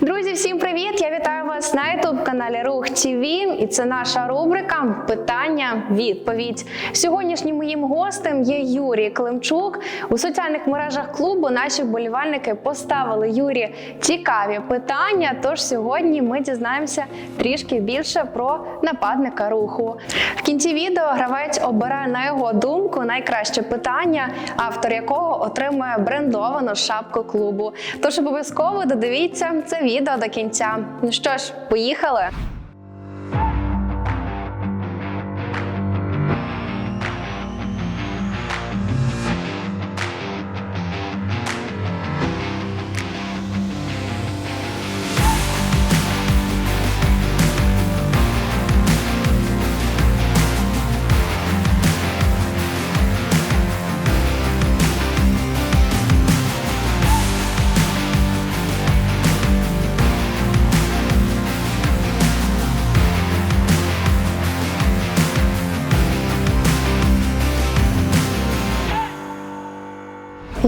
Друзі, всім привіт! Вас на youtube каналі Рух ТВ. І це наша рубрика Питання відповідь. Сьогоднішнім моїм гостем є Юрій Климчук. У соціальних мережах клубу наші вболівальники поставили Юрі цікаві питання. Тож сьогодні ми дізнаємося трішки більше про нападника руху. В кінці відео гравець обирає на його думку найкраще питання, автор якого отримує брендовану шапку клубу. Тож обов'язково додивіться це відео до кінця. Ну що ж, поїхали!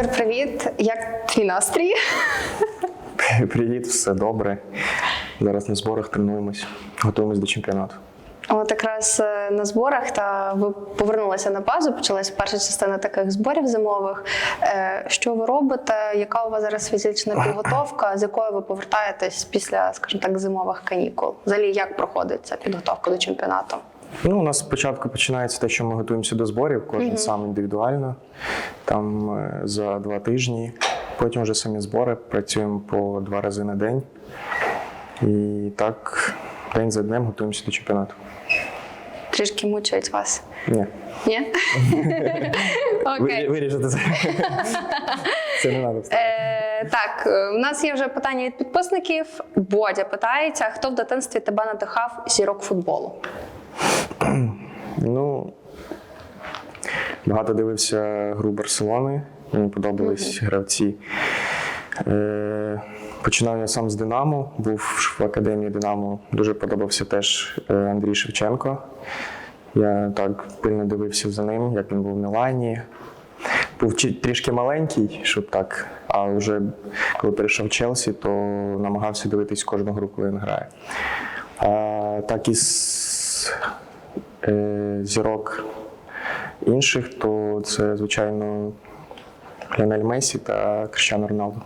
Юр, привіт! Як твій настрій? Привіт, все добре. Зараз на зборах тренуємось, готуємось до чемпіонату. От якраз е, на зборах та ви повернулися на базу. Почалась перша частина таких зборів зимових. Е, Що ви робите? Яка у вас зараз фізична підготовка? З якою ви повертаєтесь після, скажімо так, зимових канікул? Взагалі, як проходить ця підготовка до чемпіонату? Ну, у нас спочатку починається те, що ми готуємося до зборів, кожен сам індивідуально, там е, за два тижні. Потім вже самі збори працюємо по два рази на день. І так, день за днем готуємося до чемпіонату. Трішки мучають вас? Ні. Ні? Окей. Вирішити це. Це не треба. Е, так, е, у нас є вже питання від підписників. Бодя питається, хто в дитинстві тебе надихав зірок футболу? Ну, багато дивився гру Барселони, мені подобались гравці. Е, починав я сам з Динамо, був в академії Динамо. Дуже подобався теж е, Андрій Шевченко. Я так пильно дивився за ним, як він був в Мілані. Був трішки маленький, щоб так, а вже коли перейшов в Челсі, то намагався дивитись кожну гру, коли він грає. А, так і з зірок інших, то це, звичайно, Ліонель Месі та Кріштіану Роналду.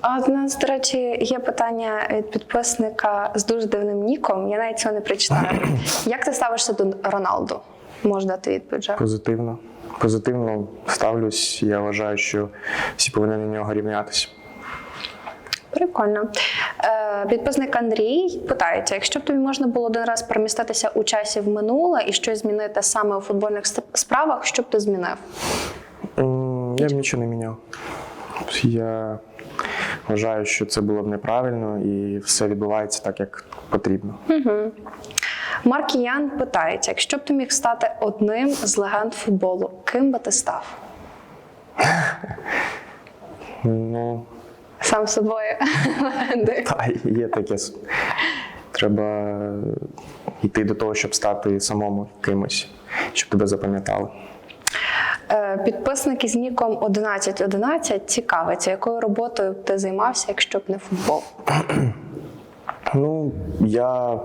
А у нас, до речі, є питання від підписника з дуже дивним ніком. Я навіть цього не прочитаю. Як ти ставишся до Роналду? Можеш дати відповідь. Позитивно. Позитивно ставлюсь. Я вважаю, що всі повинні на нього рівнятися. Прикольно. Е, підписник Андрій питається: якщо б тобі можна було один раз переміститися у часі в минуле і щось змінити саме у футбольних справах, що б ти змінив? Я б нічого не міняв. Я вважаю, що це було б неправильно і все відбувається так, як потрібно. Марк Ян питається: якщо б ти міг стати одним з легенд футболу, ким би ти став? Ну, Сам собою легендою. Та є таке. Треба йти до того, щоб стати самому кимось, щоб тебе запам'ятали. Е, Підписник із ніком 1111 цікавиться, якою роботою б ти займався, якщо б не футбол. Ну, я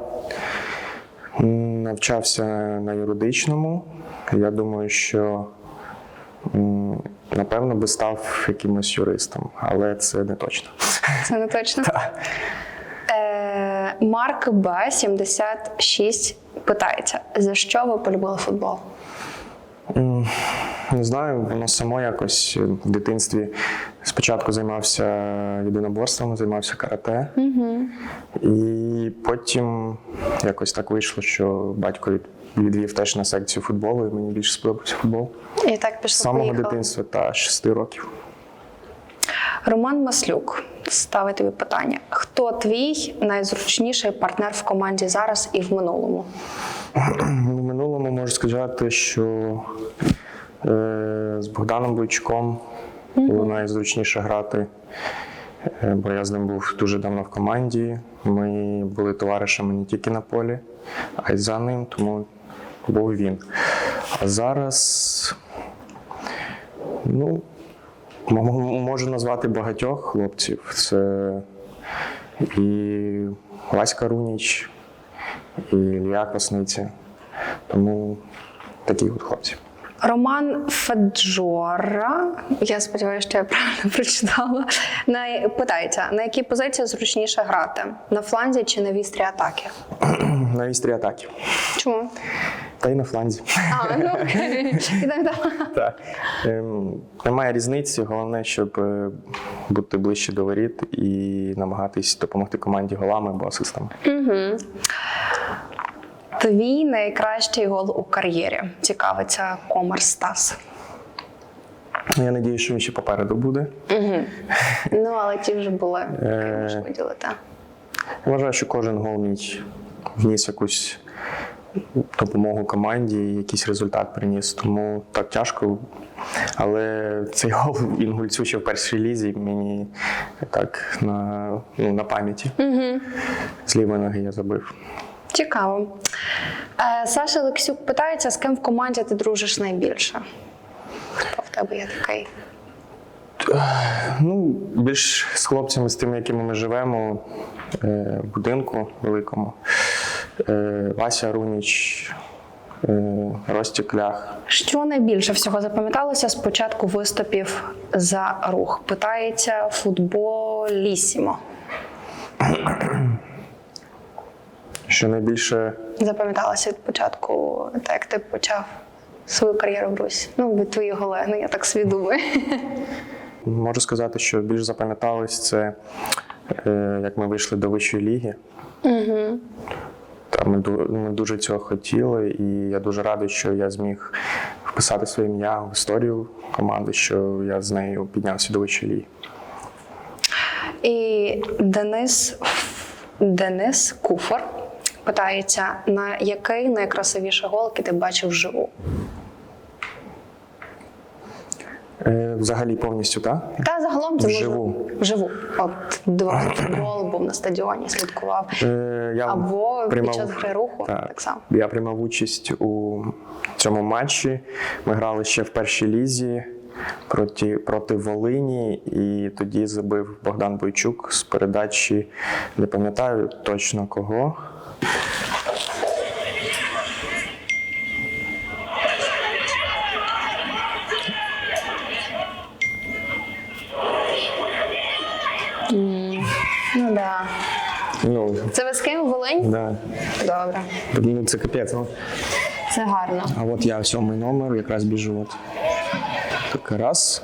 навчався на юридичному. Я думаю, що напевно би став якимось юристом, але це не точно. Це не точно. Е, Марк Б 76 питається: за що ви полюбили футбол? Не знаю, воно само якось в дитинстві спочатку займався єдиноборством, займався карате. І потім якось так вийшло, що батько від- відвів теж на секцію футболу, і мені більше сподобався футбол. І так З самого дитинства та 6 років. Роман Маслюк ставить тобі питання: хто твій найзручніший партнер в команді зараз і в минулому? В минулому можу сказати, що е, з Богданом Бойчуком було найзручніше грати, е, бо я з ним був дуже давно в команді. Ми були товаришами не тільки на полі, а й за ним, тому був він. А зараз, ну, можу назвати багатьох хлопців. Це і Васька Руніч, і Ілля Красниця. Тому такі от хлопці. Роман Феджора, я сподіваюся, що я правильно прочитала. На, питається, на якій позиції зручніше грати? На фланзі чи на вістрі атаки? На вістрі атаки. Чому? Та й на фланзі. А, ну. Так. Ем, немає різниці. Головне, щоб е, бути ближче до воріт і намагатись допомогти команді голами або асистами. Твій найкращий гол у кар'єрі. Цікавиться Комар Стас. Я надію, що він ще попереду буде. Ну, але ті вже були, Е. можна виділити. Я вважаю, що кожен гол мій вніс якусь допомогу команді, якийсь результат приніс. Тому так тяжко. Але цей гол інгульцю ще в першій лізі мені так на, ну, на пам'яті. З лівої ноги я забив. Цікаво. Е, Саша Олексюк питається, з ким в команді ти дружиш найбільше? Хто в тебе є такий? Ну, більш з хлопцями, з тими, якими ми живемо е, в будинку великому. Е, Вася Руніч, е, Ростік Що найбільше всього запам'яталося з початку виступів за рух? Питається футболісімо. Що найбільше Запам'яталося від початку, так як ти почав свою кар'єру в Русі. Ну, від твоїх голе, ну я так думаю. можу сказати, що більш запам'яталось це, е, як ми вийшли до вищої ліги. Угу. Ми, ми дуже цього хотіли, і я дуже радий, що я зміг вписати своє ім'я в історію команди, що я з нею піднявся до вищої. І Денис, Денис Куфор питається, на який найкрасивіший гол, який ти бачив вживу? Е, взагалі повністю, так? Та загалом це Вживу. вживу. От дивився футбол, був на стадіоні, слідкував. Е, я Або приймав- під час гри руху так, само. Я приймав участь у цьому матчі. Ми грали ще в першій лізі проти, проти Волині, і тоді забив Богдан Бойчук з передачі. Не пам'ятаю точно кого. Волинь? да. Добре, ну це капець. це гарно. А от я сьомий номер, якраз біжу. От. Так, раз.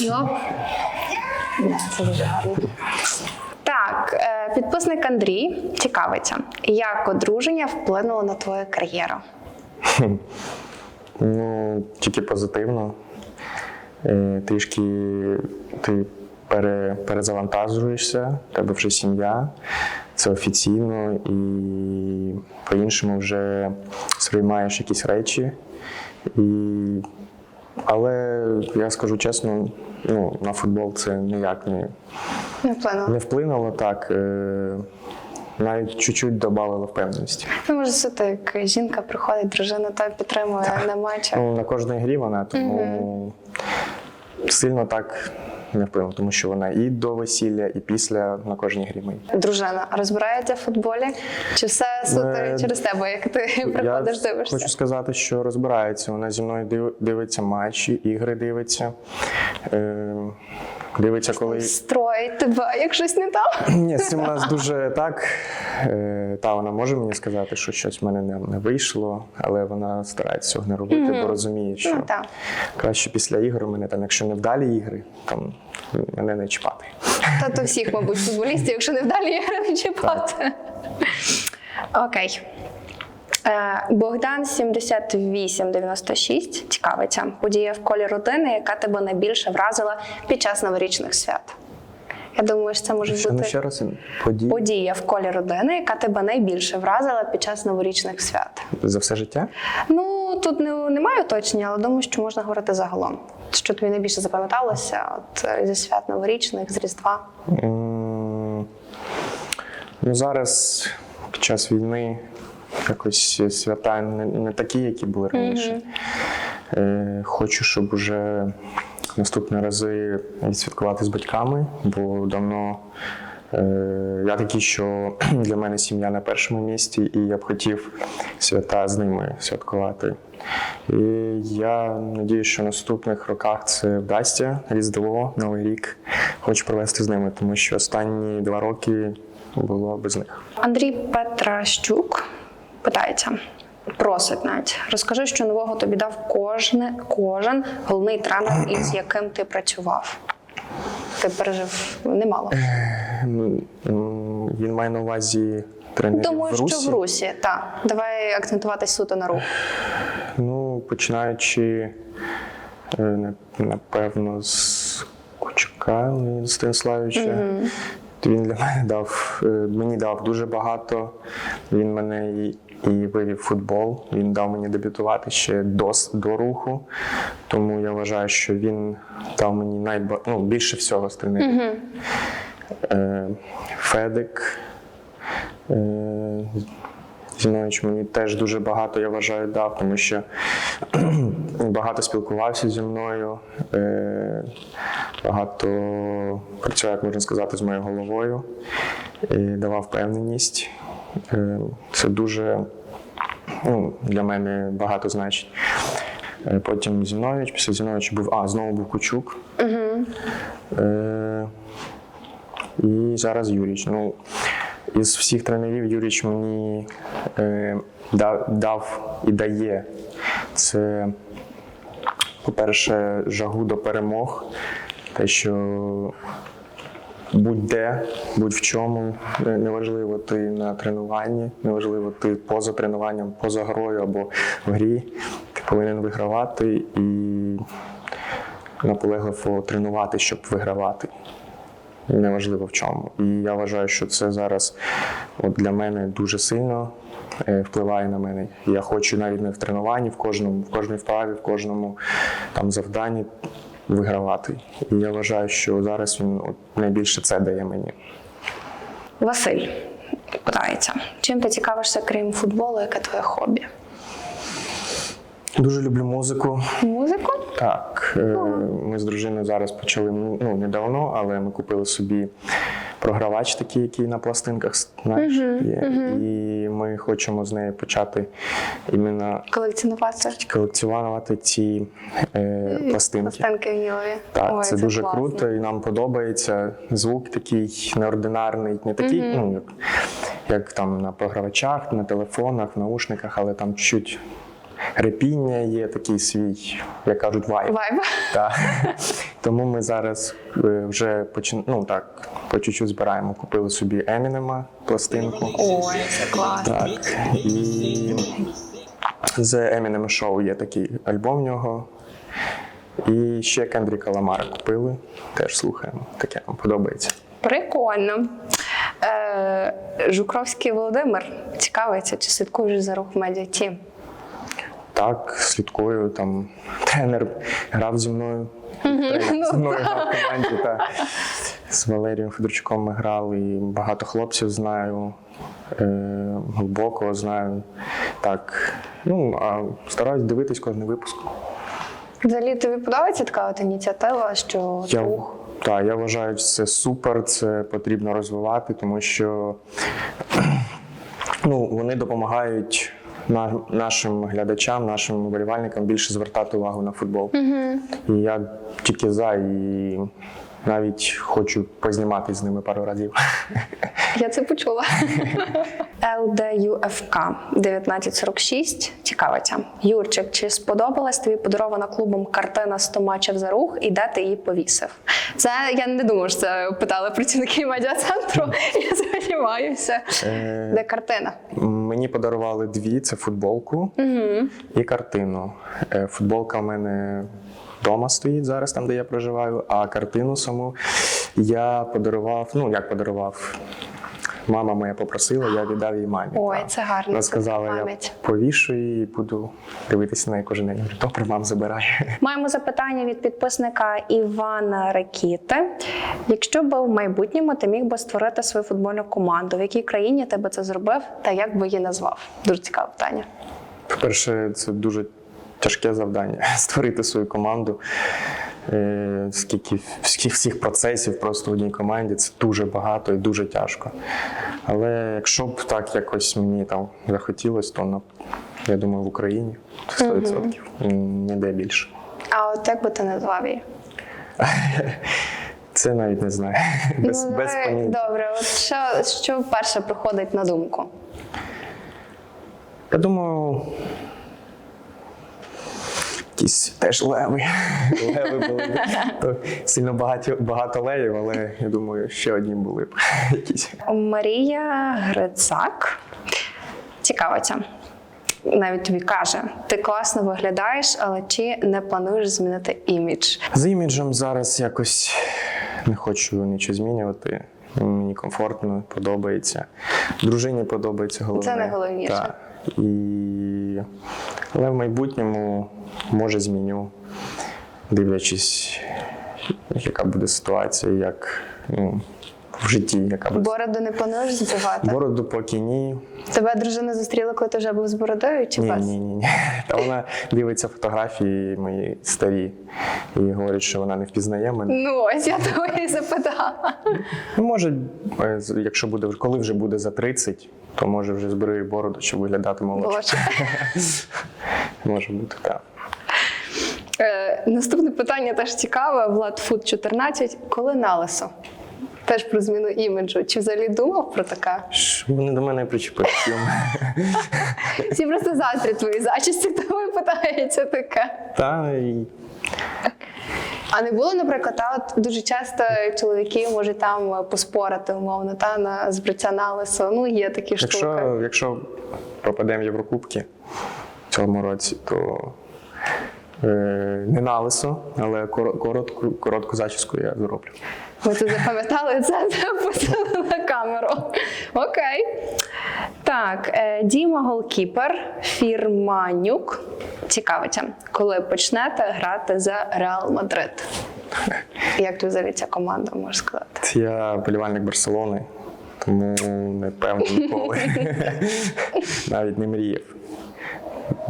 Йоп. Да, це дуже гарно. Так, е, підписник Андрій цікавиться, як одруження вплинуло на твою кар'єру? Ну, тільки позитивно. Е, Трішки ти пере, перезавантажуєшся, в тебе вже сім'я, це офіційно, і по-іншому вже сприймаєш якісь речі. І... Але я скажу чесно, ну, на футбол це ніяк не, Не вплинуло. не вплинуло так. Е, навіть чуть-чуть додавало впевненості. Ну, може, це так, жінка приходить, дружина та підтримує на матчах. Ну, на кожній грі вона, тому сильно так не вплинуло, тому що вона і до весілля, і після на кожній грі мої. Дружина розбирається в футболі? Чи все суто Е, через тебе, як ти приходиш, дивишся? хочу сказати, що розбирається. Вона зі мною див- дивиться матчі, ігри дивиться. Е, дивиться, коли. Строїть тебе, як щось не так. Ні, з цим у нас дуже так. Е, та вона може мені сказати, що щось в мене не, не вийшло, але вона старається цього не робити, бо розуміє, що Ну, так. краще після ігор мене там, якщо не вдалі ігри, там мене не чіпати. Та то всіх, мабуть, футболістів, якщо не вдалі ігри не чіпати. Окей. Е, Богдан 7896 цікавиться. Подія в колі родини, яка тебе найбільше вразила під час новорічних свят. Я думаю, що це може ну, бути ще раз подій подія в колі родини, яка тебе найбільше вразила під час новорічних свят. за все життя. Ну тут не, немає уточнення, але думаю, що можна говорити загалом. Що тобі найбільше запам'яталося от, е, зі свят новорічних, з Різдва? М, Ну, зараз під час війни якось свята не, не такі, які були раніше. Е, хочу, щоб вже наступні рази відсвяткувати з батьками, бо давно Е, Я такий, що для мене сім'я на першому місці, і я б хотів свята з ними святкувати. І я надію, що в наступних роках це вдасться Різдво, Новий рік. Хочу провести з ними, тому що останні два роки було без них. Андрій Петращук питається. Просить навіть розкажи, що нового тобі дав кожне, кожен головний тренер, із яким ти працював. Ти пережив немало. Ну, Він має на увазі тренерів Думаю, в Русі. що в Русі. Так, давай акцентуватись суто на рух. Ну, починаючи, е, напевно, з Кучука Леоніда Станіславовича. Він для мене дав, е, мені дав дуже багато. Він мене і, вивів футбол. Він дав мені дебютувати ще до, до руху. Тому я вважаю, що він дав мені найба, ну, більше всього з тренерів. Е, Федик. Е, Зінович мені теж дуже багато, я вважаю, дав, тому що багато спілкувався зі мною, е, багато працював, як можна сказати, з моєю головою, і давав впевненість. Е, Це дуже ну, для мене багато значить. Е, Потім Зінович, після Зіновича був, а, знову був Кучук. Е, і зараз Юріч. Ну, із всіх тренерів Юріч мені е, дав, дав і дає це, по-перше, жагу до перемог. Те, що будь-де, будь-в чому, неважливо ти на тренуванні, неважливо ти поза тренуванням, поза грою або в грі, ти повинен вигравати і наполегливо тренувати, щоб вигравати неважливо в чому. І я вважаю, що це зараз от для мене дуже сильно е, впливає на мене. Я хочу навіть не в тренуванні, в кожному, в кожній вправі, в кожному там завданні вигравати. І я вважаю, що зараз він от, найбільше це дає мені. Василь питається: чим ти цікавишся, крім футболу, яке твоє хобі? Дуже люблю музику. Музику? Так, е, ми з дружиною зараз почали ну недавно, але ми купили собі програвач такий, який на пластинках знаєш, є. І ми хочемо з нею почати іменно Колекціонувати колекціонувати ці е, пластинки. пластинки вінілові. Так, Ой, це, дуже класно. круто, і нам подобається. Звук такий неординарний, не такий, ну як, як там на програвачах, на телефонах, в наушниках, але там чуть репіння є, такий свій, як кажуть, вайб. Вайб. Так. Тому ми зараз е, вже почин... ну, так, по чуть-чуть збираємо. Купили собі Емінема пластинку. Ой, це класно. Так. І з Eminem Show є такий альбом в нього. І ще Кендріка Ламара купили. Теж слухаємо. Таке нам подобається. Прикольно. Е, Жукровський Володимир цікавиться, чи слідкуєш за рух медіа Тім? Так, слідкую, там тренер грав зі мною. Тренер Ну, зі мною грав в команді. Та. З Валерієм Федорчуком ми грали, і багато хлопців знаю, е, глибоко знаю. Так, ну, а стараюсь дивитись кожен випуск. Взагалі тобі подобається така от ініціатива, що Я, рух так, я вважаю, це супер, це потрібно розвивати, тому що ну, вони допомагають нашим глядачам, нашим вболівальникам більше звертати увагу на футбол. І я тільки за і навіть хочу познімати з ними пару разів. Я це почула. ЛДЮФК 1946 цікавиться. Юрчик, чи сподобалась тобі подарована клубом картина 100 матчів за рух і де ти її повісив? Це я не думаю, що це питали працівники медіа-центру. Я сподіваюся. Е, Де картина? Мені подарували дві: це футболку і картину. Е, Футболка в мене вдома стоїть зараз, там де я проживаю, а картину саму я подарував. Ну як подарував. Мама моя попросила, я віддав їй мамі. Ой, так. це гарно, Вона це сказала, я повішу її і буду дивитися на неї кожен день. Я говорю, добре, мам, забирай. Маємо запитання від підписника Івана Ракіти. Якщо би в майбутньому ти міг би створити свою футбольну команду, в якій країні ти би це зробив та як би її назвав? Дуже цікаве питання. По-перше, це дуже тяжке завдання створити свою команду. Е, Скільки всіх, процесів просто в одній команді це дуже багато і дуже тяжко. Але якщо б так якось мені там захотілося, то я думаю, в Україні 100%. М, Ніде більше. А от як би ти назвав її? Це навіть не знаю. Без, Ну, без поняття. Добре, от що, що перше приходить на думку? Я думаю, якісь теж леви. Леви були. б. То сильно багато, багато левів, але я думаю, ще одні були б якісь. Марія Грицак цікавиться. Навіть тобі каже, ти класно виглядаєш, але чи не плануєш змінити імідж? З іміджем зараз якось не хочу нічого змінювати. Мені комфортно, подобається. Дружині подобається головне. Це найголовніше. Так. І... Але в майбутньому може зміню, дивлячись, яка буде ситуація, як ну, в житті, яка буде. Бороду не плануєш збивати? Бороду поки ні. Тебе дружина зустріла, коли ти вже був з бородою чи Ні, без? ні, ні, ні. Та вона дивиться фотографії мої старі і говорить, що вона не впізнає мене. Ну ось я того і запитала. Ну, Може, е, якщо буде коли вже буде за 30, то може вже зберу бороду, щоб виглядати молодше. Може бути так. Е, наступне питання теж цікаве. Влад Фуд 14. Коли на лисо? Теж про зміну іміджу. Чи взагалі думав про таке? Вони до мене причепилися. Всі просто заздрять твої зачісті, тому і питається таке. Та і А не було, наприклад, та, от дуже часто чоловіки можуть там поспорити, умовно, та на збриття налисо. Ну, є такі штуки. якщо, якщо попадемо в Єврокубки в цьому році, то не на лисо, але коротку, коротку зачіску я зроблю. Ми це запам'ятали, це записали на камеру. Окей. Так, е, Діма Голкіпер, Фірманюк. Цікавиться, коли почнете грати за Реал Мадрид? Як тобі взагалі ця команда, можеш сказати? Я болівальник Барселони, тому не певно ніколи. Навіть не мріяв.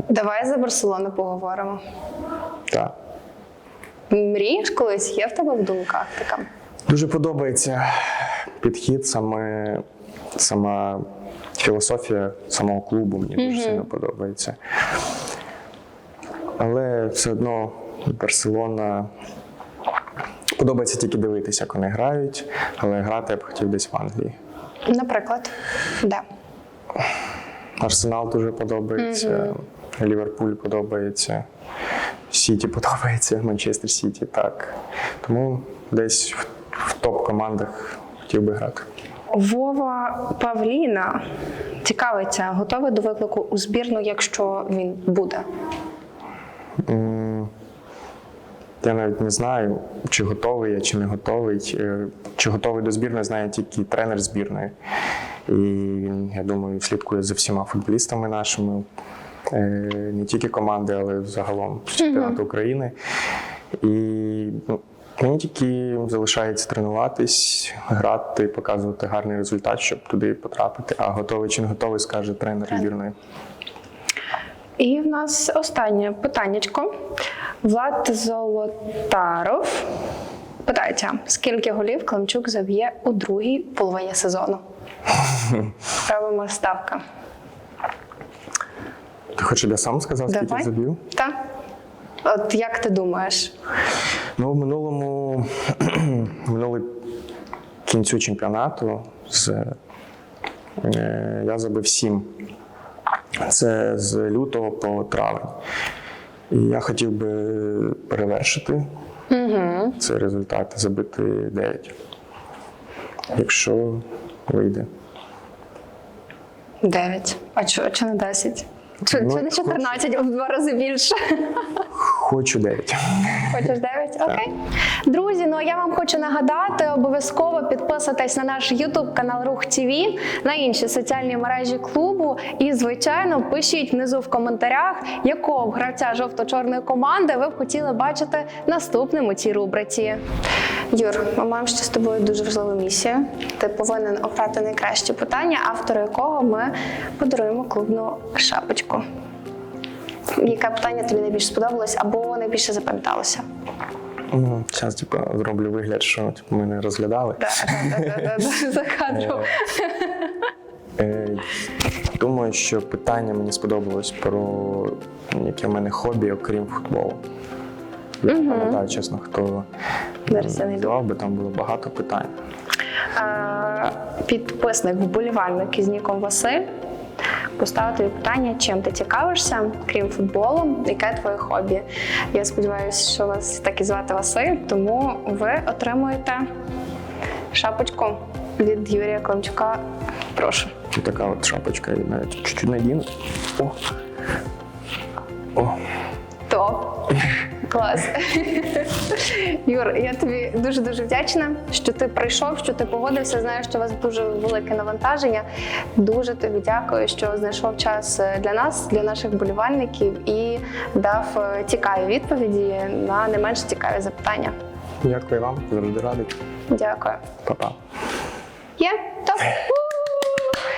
Давай за Барселону поговоримо. Так. Мрієш колись? Є в тебе в думках така? Дуже подобається підхід, саме сама філософія самого клубу мені дуже сильно подобається. Але все одно Барселона подобається тільки дивитися, як вони грають, але грати я б хотів десь в Англії. Наприклад, де? Арсенал дуже подобається, Ліверпуль подобається, Сіті подобається, Манчестер Сіті так. Тому десь в, в топ-командах хотів би грати. Вова Павліна цікавиться, готовий до виклику у збірну, якщо він буде. М, Я навіть не знаю, чи готовий я, чи не готовий. Е, Чи готовий до збірної, знає тільки тренер збірної. І він, я думаю, слідкує за всіма футболістами нашими, е, не тільки команди, але загалом з чемпіонату України. І ну, мені тільки залишається тренуватись, грати, показувати гарний результат, щоб туди потрапити. А готовий чи не готовий, скаже тренер збірної. І в нас останнє питаннячко. Влад Золотаров питається, скільки голів Климчук заб'є у другій половині сезону? Робимо ставка. Ти хочеш, щоб я сам сказав, скільки Давай. забив? Так? От як ти думаєш? Ну, в минулому минулий кінцю чемпіонату з, е, я забив сім. Це з лютого по травень. І я хотів би перевершити цей результат, забити 9. Якщо вийде. 9. А чого а не десять? Чи, Ну, чи не 14, а в два рази більше? Хочу 9. Хочеш 9? Окей. Друзі, ну а я вам хочу нагадати, обов'язково підписуйтесь на наш YouTube канал Рух ТВ, на інші соціальні мережі клубу. І, звичайно, пишіть внизу в коментарях, якого гравця жовто-чорної команди ви б хотіли бачити наступним у цій рубриці. Юр, ми маємо ще з тобою дуже важливу місію. Ти повинен обрати найкраще питання, автору якого ми подаруємо клубну шапочку. Яке питання тобі найбільше сподобалось або найбільше запам'яталося? Зараз, типу, зроблю вигляд, що типу, ми не розглядали. Да, да, да, да, да, За кадром. Е, Думаю, що питання мені сподобалось про яке в мене хобі, окрім футболу. Я не пам'ятаю, чесно, хто задавав, бо там було багато питань. Е, Підписник, вболівальник із ніком Василь поставив тобі питання, чим ти цікавишся, крім футболу, яке твоє хобі. Я сподіваюся, що вас так і звати Василь, тому ви отримуєте шапочку від Юрія Климчука. Прошу. Така от шапочка, і навіть чуть-чуть надіну. О. О. Топ. Клас. Юр, я тобі дуже дуже вдячна, що ти прийшов, що ти погодився. Знаю, що у вас дуже велике навантаження. Дуже тобі дякую, що знайшов час е, для нас, для наших болівальників, і дав е, цікаві відповіді на не менш цікаві запитання. Дякую вам, завжди радий. Дякую. Па-па. Є? Топ.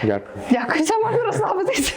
Дякую. Дякую, все можна розслабитись.